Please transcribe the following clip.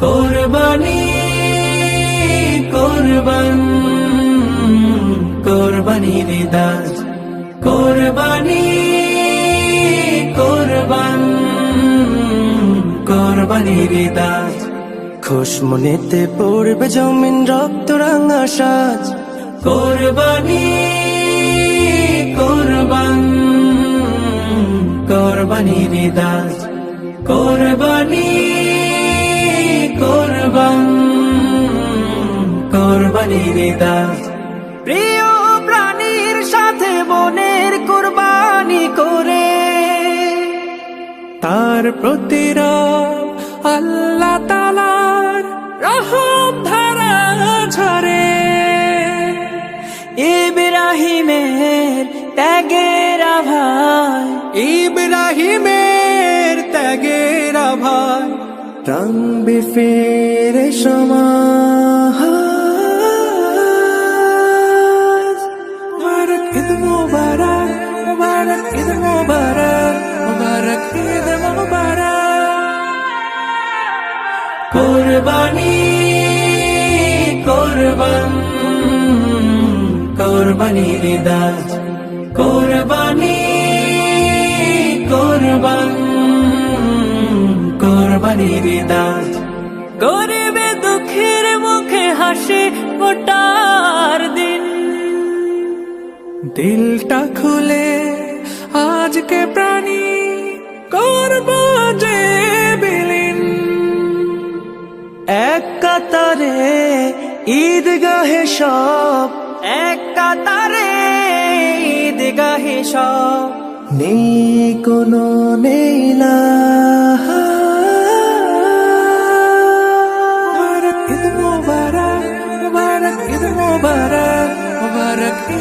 কোরবানি কোরবান কোরবানি রিদাস কোরবানি কোরবান কোরবানি রিদাস খুশমনিতে পড়বে জমিন রক্ত রাঙা সাজ। কোরবানি কোরবান কোরবানি রিদাস রিদাস প্রিয় প্রাণীর সাথে বনের কুরবানি করে। তার প্রতিরা আল্লাহ তালার রহম ধারা ঝরে। ইব্রাহিমের ত্যাগের আভায়। ইব্রাহিমের ত্যাগের ভাই রং বিফিরে সমাজ কোরবানি, কোরবান, কোরবানি রিদাস কোরবানি, কোরবান, কোরবানি রিদাস গরিবে দুঃখের মুখে হাসি ওটার দিন। দিলটা খুলে আজকে প্রাণী করব। ঈদগাহে সব এক কাতারে, ঈদগাহে সব নেই কোনো নেইলা না ঈদ মুবারক মুবারক ঈদ মুবারক মুবারক ঈদ